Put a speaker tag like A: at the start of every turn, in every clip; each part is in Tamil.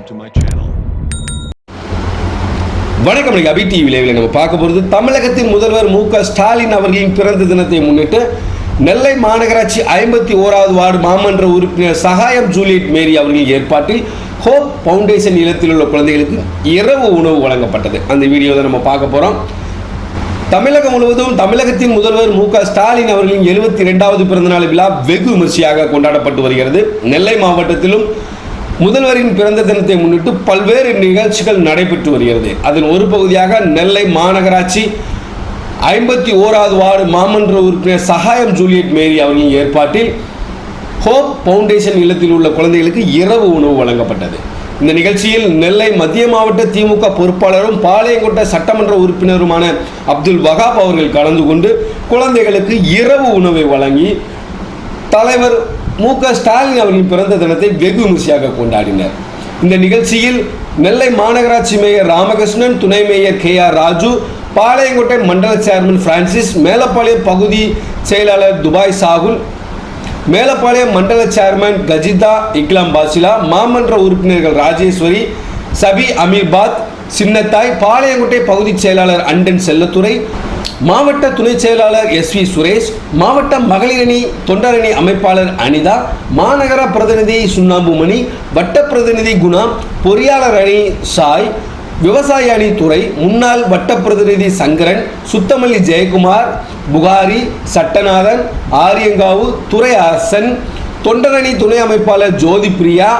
A: subscribe to my channel. வணக்கம் நீங்கள் அபி டிவி விளைவில் நம்ம பார்க்க போகிறது தமிழகத்தின் முதல்வர் மு க ஸ்டாலின் அவர்களின் பிறந்த தினத்தை முன்னிட்டு நெல்லை மாநகராட்சி ஐம்பத்தி ஓராவது வார்டு மாமன்ற உறுப்பினர் சகாயம் ஜூலியட் மேரி அவர்களின் ஏற்பாட்டில் ஹோப் ஃபவுண்டேஷன் இல்லத்தில் உள்ள குழந்தைகளுக்கு இரவு உணவு வழங்கப்பட்டது. அந்த வீடியோவை நம்ம பார்க்க போகிறோம் தமிழகம் முழுவதும் தமிழகத்தின் முதல்வர் மு க ஸ்டாலின் அவர்களின் எழுபத்தி ரெண்டாவது பிறந்தநாள் விழா வெகு விமர்சையாக கொண்டாடப்பட்டு வருகிறது. நெல்லை மாவட்டத்திலும் முதல்வரின் பிறந்த தினத்தை முன்னிட்டு பல்வேறு நிகழ்ச்சிகள் நடைபெற்று வருகிறது. அதன் ஒரு பகுதியாக நெல்லை மாநகராட்சி ஐம்பத்தி ஓராவது வார்டு மாமன்ற உறுப்பினர் சகாயம் ஜூலியட் மேரி அவர்களின் ஏற்பாட்டில் ஹோப் ஃபவுண்டேஷன் இல்லத்தில் உள்ள குழந்தைகளுக்கு இரவு உணவு வழங்கப்பட்டது. இந்த நிகழ்ச்சியில் நெல்லை மத்திய மாவட்ட திமுக பொறுப்பாளரும் பாளையங்கோட்டை சட்டமன்ற உறுப்பினருமான அப்துல் வகாப் அவர்கள் கலந்து கொண்டு குழந்தைகளுக்கு இரவு உணவை வழங்கி தலைவர் மு க. ஸ்டாலின் அவர்களின் பிறந்த தினத்தை வெகு விமர்சையாக கொண்டாடினர். இந்த நிகழ்ச்சியில் நெல்லை மாநகராட்சி மேயர் ராமகிருஷ்ணன் துணை mayor K. R. Raju Palayamkottai மண்டல சேர்மன் பிரான்சிஸ் மேலப்பாளையம் பகுதி செயலாளர் துபாய் சாகுல் மேலப்பாளையம் மண்டல சேர்மன் கஜிதா இக்லாம் பாசிலா மாமன்ற உறுப்பினர்கள் ராஜேஸ்வரி சபி அமீர்பாத் சின்னத்தாய் பாளையங்கோட்டை பகுதி செயலாளர் அண்டன் செல்லத்துறை மாவட்ட துணை செயலாளர் எஸ் வி சுரேஷ் மாவட்ட மகளிரணி தொண்டரணி அமைப்பாளர் அனிதா மாநகர பிரதிநிதி சுண்ணாம்புமணி வட்ட பிரதிநிதி குணா பொறியாளர் அணி சாய் விவசாய அணி துறை முன்னாள் வட்ட பிரதிநிதி சங்கரன் சுத்தமல்லி ஜெயக்குமார் புகாரி சட்டநாதன் ஆரியங்காவு துறை அரசன் தொண்டரணி துணை அமைப்பாளர் ஜோதி பிரியா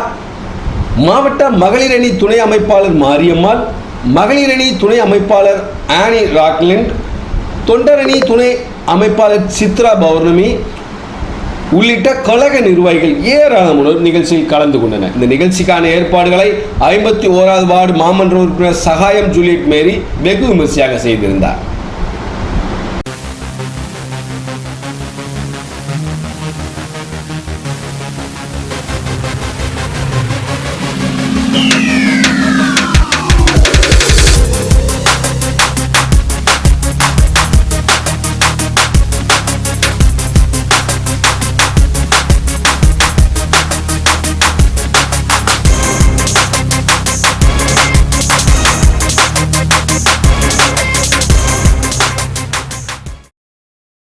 A: மாவட்ட மகளிரணி துணை அமைப்பாளர் மாரியம்மாள் மகளிரணி துணை அமைப்பாளர் ஆனி ராக்லண்ட் தொண்டரணி துணை அமைப்பாளர் சித்ரா பௌர்ணமி உள்ளிட்ட கழக நிர்வாகிகள் ஏராளமானோர் நிகழ்ச்சியில் கலந்து கொண்டனர். இந்த நிகழ்ச்சிக்கான ஏற்பாடுகளை ஐம்பத்தி ஓராவது வார்டு மாமன்ற உறுப்பினர் சகாயம் ஜூலியட் மேரி வெகு விமர்சையாக செய்திருந்தார்.